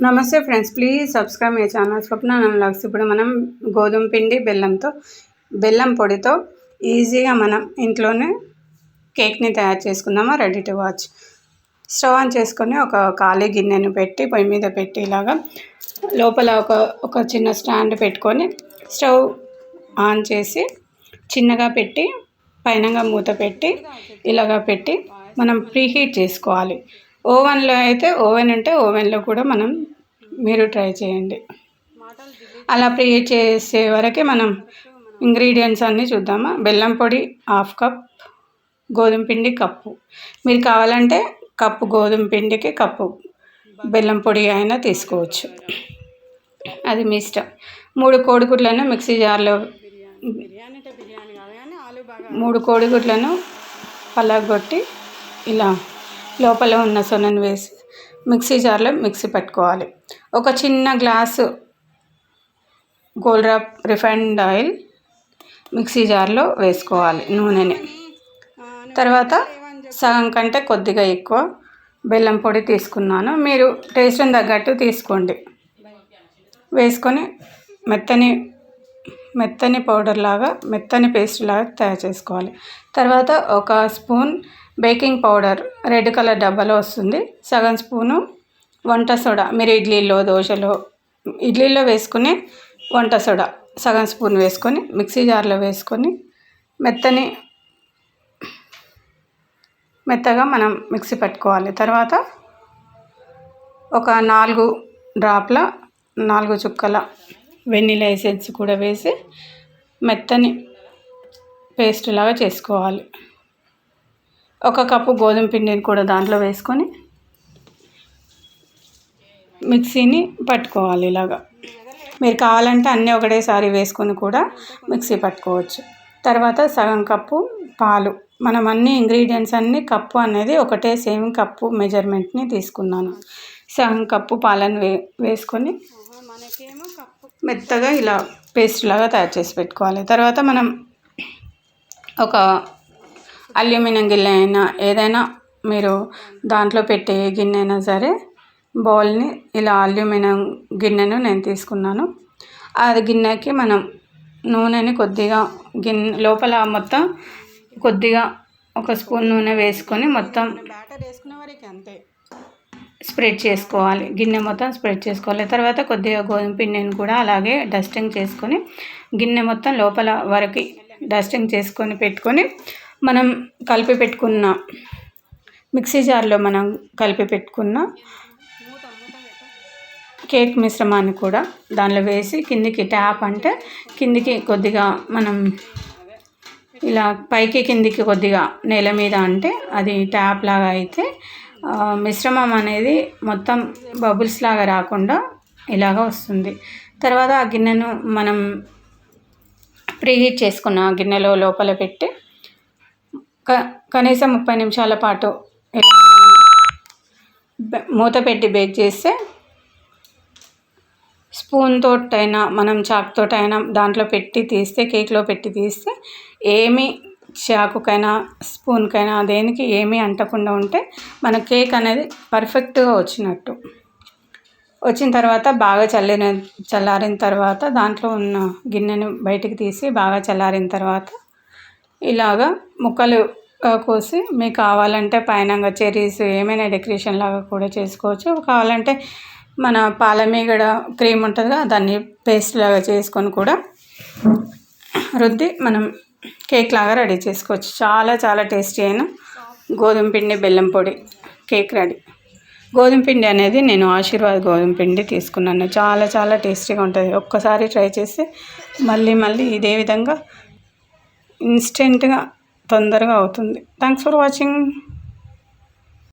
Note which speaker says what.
Speaker 1: నమస్తే friends please subscribe my channel Swapna నమ్లాగ్స్ ఇప్పుడు మనం గోధుమ పిండి బెల్లంతో బెల్లం పొడితో ఈజీగా మనం ఇంట్లోనే కేక్ని తయారు చేసుకుందామా ready to watch stove on చేసుకొని ఒక ఖాళీ గిన్నెను పెట్టి పొయ్యి మీద పెట్టి ఇలాగా లోపల ఒక ఒక చిన్న స్టాండ్ పెట్టుకొని స్టవ్ ఆన్ చేసి చిన్నగా పెట్టి పైనగా మూత పెట్టి ఇలాగా పెట్టి మనం ప్రీహీట్ చేసుకోవాలి. ఓవెన్లో అయితే ఓవెన్ ఉంటే ఓవెన్లో కూడా మనం మీరు ట్రై చేయండి. అలా ప్రీ చేసే వరకే మనం ఇంగ్రీడియంట్స్ అన్నీ చూద్దామా? బెల్లం పొడి హాఫ్ కప్ గోధుమ పిండి కప్పు. మీరు కావాలంటే కప్పు గోధుమ పిండికి కప్పు బెల్లం పొడి అయినా తీసుకోవచ్చు. అది మీ ఇష్టం. మూడు కోడిగుడ్లను మిక్సీ జార్లో మూడు కోడిగుడ్లను పలగొట్టి ఇలా లోపల ఉన్న సొనను వేసి మిక్సీ జార్లో మిక్సీ పెట్టుకోవాలి. ఒక చిన్న glass Gold Drop refined oil mixie జార్లో వేసుకోవాలి నూనెని. తర్వాత సగం కంటే కొద్దిగా ఎక్కువ బెల్లం పొడి తీసుకున్నాను. మీరు టేస్ట్ని తగ్గట్టు తీసుకోండి. వేసుకొని మెత్తని మెత్తని పౌడర్ లాగా మెత్తని పేస్ట్ లాగా తయారు చేసుకోవాలి. తర్వాత ఒక spoon baking powder red colour డబ్బాలో వస్తుంది. సగం స్పూను వంట సోడా మీరు ఇడ్లీలో దోశలో ఇడ్లీలో వేసుకుని వంట సోడా సగం స్పూన్ వేసుకొని మిక్సీ జార్లో వేసుకొని మెత్తని మెత్తగా మనం మిక్సీ పెట్టుకోవాలి. తర్వాత ఒక నాలుగు డ్రాప్ల నాలుగు చుక్కల వెన్నీల ఎసెన్స్ కూడా వేసి మెత్తని పేస్ట్ లాగా చేసుకోవాలి. ఒక కప్పు గోధుమ పిండిని కూడా దాంట్లో వేసుకొని మిక్సీని పట్టుకోవాలి ఇలాగా. మీరు కావాలంటే అన్నీ ఒకటేసారి వేసుకొని కూడా మిక్సీ పట్టుకోవచ్చు. తర్వాత సగం కప్పు పాలు. మనం అన్ని ఇంగ్రీడియంట్స్ అన్నీ కప్పు అనేది ఒకటే సేమ్ కప్పు మెజర్మెంట్ని తీసుకున్నాను. సగం కప్పు పాలను వే వేసుకొని మెత్తగా ఇలా పేస్ట్ లాగా తయారు చేసి పెట్టుకోవాలి. తర్వాత మనం ఒక అల్యూమినియం గిన్నె అయినా ఏదైనా మీరు దాంట్లో పెట్టే గిన్నె అయినా సరే బౌల్ని ఇలా అల్యూమినియం గిన్నెను నేను తీసుకున్నాను. అది గిన్నెకి మనం నూనెని కొద్దిగా గిన్నె లోపల మొత్తం కొద్దిగా ఒక స్పూన్ నూనె వేసుకొని మొత్తం బ్యాటర్ వేసుకునే వరకు అంతే. స్ప్రెడ్ చేసుకోవాలి. గిన్నె మొత్తం స్ప్రెడ్ చేసుకోవాలి. తర్వాత కొద్దిగా గోధుమ పిండిని కూడా అలాగే డస్టింగ్ చేసుకొని గిన్నె మొత్తం లోపల వరకు డస్టింగ్ చేసుకొని పెట్టుకొని మనం కలిపి పెట్టుకున్న మిక్సీ జార్లో మనం కలిపి పెట్టుకున్న కేక్ మిశ్రమాన్ని కూడా దానిలో వేసి కిందికి ట్యాప్ అంటే కిందికి కొద్దిగా మనం ఇలా పైకి కిందికి కొద్దిగా నేల మీద అంటే అది ట్యాప్ లాగా అయితే మిశ్రమం అనేది మొత్తం బబుల్స్ లాగా రాకుండా ఇలాగ వస్తుంది. తర్వాత ఆ గిన్నెను మనం ప్రీహీట్ చేసుకున్న గిన్నెలో లోపల పెట్టి క కనీసం ముప్పై నిమిషాల పాటు ఇలా మనం మూత పెట్టి బేక్ చేస్తే స్పూన్తో అయినా మనం చాక్తోటైనా దాంట్లో పెట్టి తీస్తే కేక్లో పెట్టి తీస్తే ఏమి చాకుకైనా స్పూన్కైనా దేనికి ఏమీ అంటకుండా ఉంటే మన కేక్ అనేది పర్ఫెక్ట్గా వచ్చినట్టు. వచ్చిన తర్వాత బాగా చల్లిన చల్లారిన తర్వాత దాంట్లో ఉన్న గిన్నెను బయటికి తీసి బాగా చల్లారిన తర్వాత ఇలాగా ముక్కలు కోసి మీకు కావాలంటే పైన చెరీస్ ఏమైనా డెకరేషన్ లాగా కూడా చేసుకోవచ్చు. కావాలంటే మన పాలమీగడ క్రీమ్ ఉంటుందిగా దాన్ని పేస్ట్ లాగా చేసుకొని కూడా రుద్ది మనం కేక్ లాగా రెడీ చేసుకోవచ్చు. చాలా చాలా టేస్టీ అయిన గోధుమ పిండి బెల్లం పొడి కేక్ రెడీ. గోధుమ పిండి అనేది నేను ఆశీర్వాద్ గోధుమ పిండి తీసుకున్నాను. చాలా చాలా టేస్టీగా ఉంటుంది. ఒక్కసారి ట్రై చేసి మళ్ళీ మళ్ళీ ఇదే విధంగా ఇన్స్టెంట్గా తొందరగా అవుతుంది. Thanks for watching